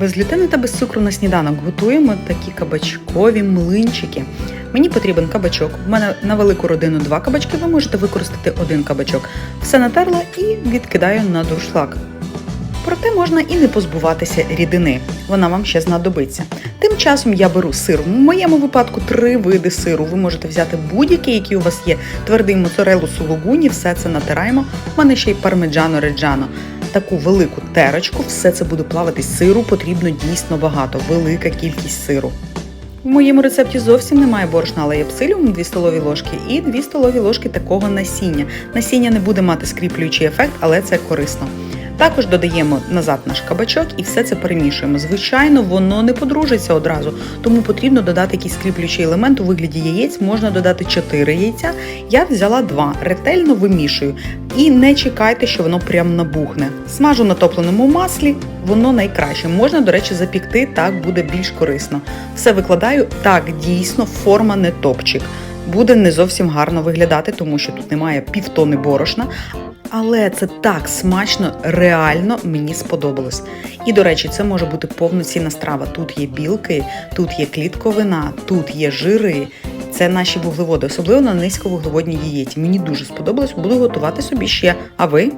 Без глютену та без цукру на сніданок готуємо такі кабачкові млинчики. Мені потрібен кабачок. У мене на велику родину два кабачки. Ви можете використати один кабачок. Все натерла і відкидаю на дуршлаг. Проте можна і не позбуватися рідини. Вона вам ще знадобиться. Тим часом я беру сир. В моєму випадку три види сиру. Ви можете взяти будь-який, який у вас є. Твердий моцарелу сулугуні, все це натираємо. У мене ще й пармеджано реджано. Таку велику терочку, все це буде плаватись сиру, потрібно дійсно багато, велика кількість сиру. В моєму рецепті зовсім немає борошна, але є псиліум 2 столові ложки і 2 столові ложки такого насіння. Насіння не буде мати скріплюючий ефект, але це корисно. Також додаємо назад наш кабачок і все це перемішуємо. Звичайно, воно не подружиться одразу, тому потрібно додати якийсь скріплюючий елемент у вигляді яєць. Можна додати 4 яйця. Я взяла 2, ретельно вимішую. І не чекайте, що воно прям набухне. Смажу на топленому маслі, воно найкраще. Можна, до речі, запікти, так буде більш корисно. Все викладаю, так дійсно форма не топчик. Буде не зовсім гарно виглядати, тому що тут немає півтони борошна. Але це так смачно, реально мені сподобалось. І до речі, це може бути повноцінна страва. Тут є білки, тут є клітковина, тут є жири. Це наші вуглеводи, особливо на низьковуглеводній дієті. Мені дуже сподобалось, буду готувати собі ще. А ви?